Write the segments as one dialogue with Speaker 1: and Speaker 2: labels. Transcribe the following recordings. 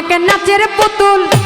Speaker 1: এক নাচের পুতুল।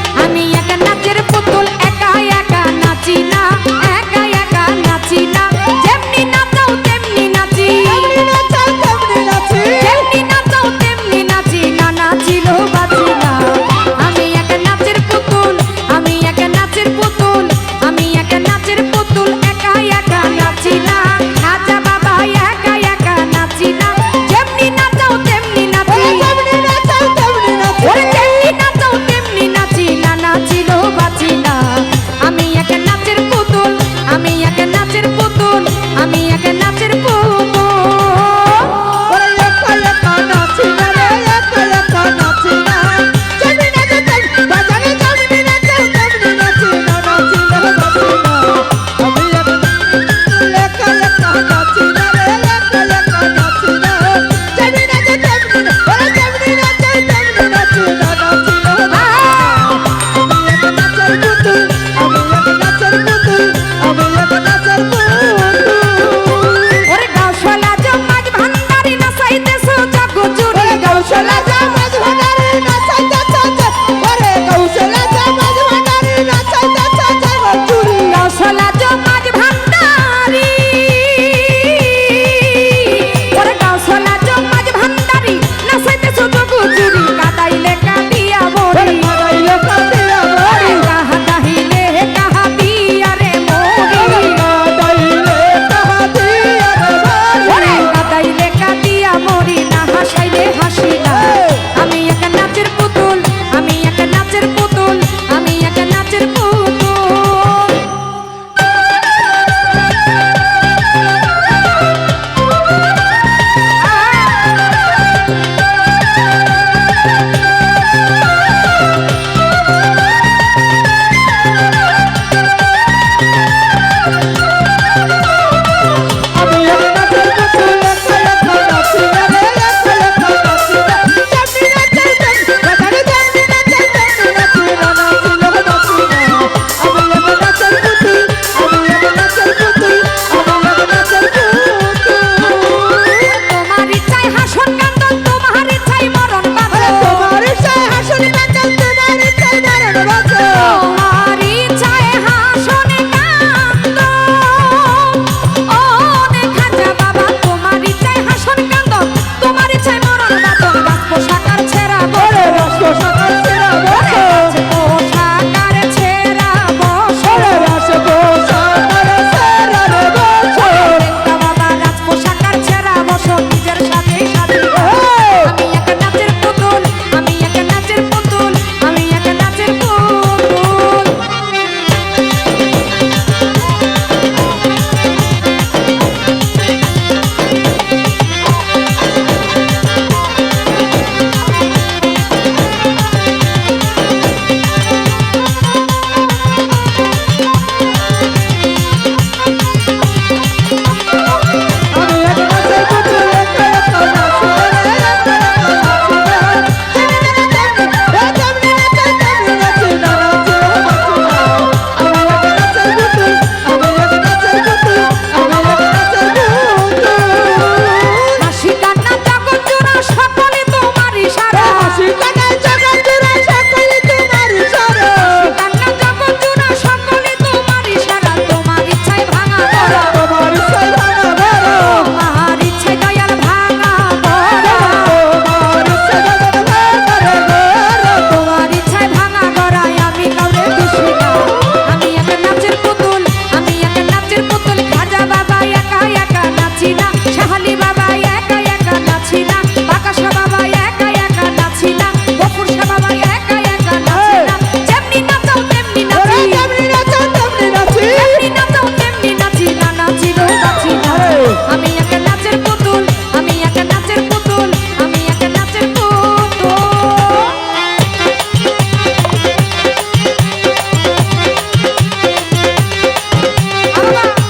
Speaker 1: Hallelujah.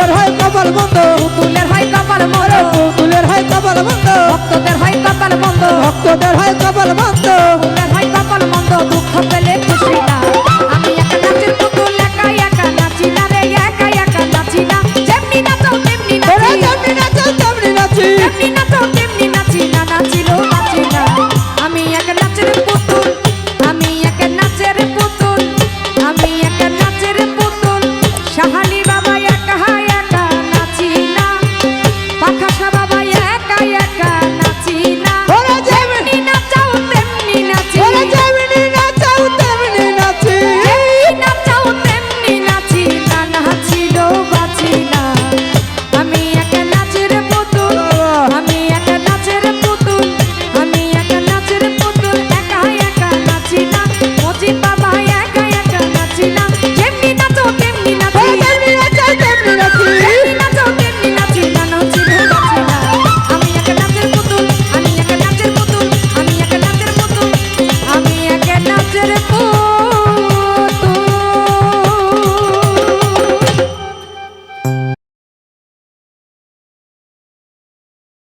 Speaker 2: পুতুলের হয় কপাল বন্ধ।
Speaker 1: পুতুলের হয় কপাল মর
Speaker 2: পুতুলের হয় কপাল বন্ধ।
Speaker 1: ভক্তদের হয় কপাল বন্ধ।
Speaker 2: ভক্তদের হয় কপাল বন্ধ।
Speaker 1: পুতুলের হয় কপাল বন্ধ। দুঃখ পেলে খুশি না। আমি একা নাচি পুতুল একা একা নাচি না রে একা একা নাচি না। যেমনি নাচো তেমনি নাচি। যেমনি
Speaker 2: নাচো তেমনি নাচি।
Speaker 1: একা একা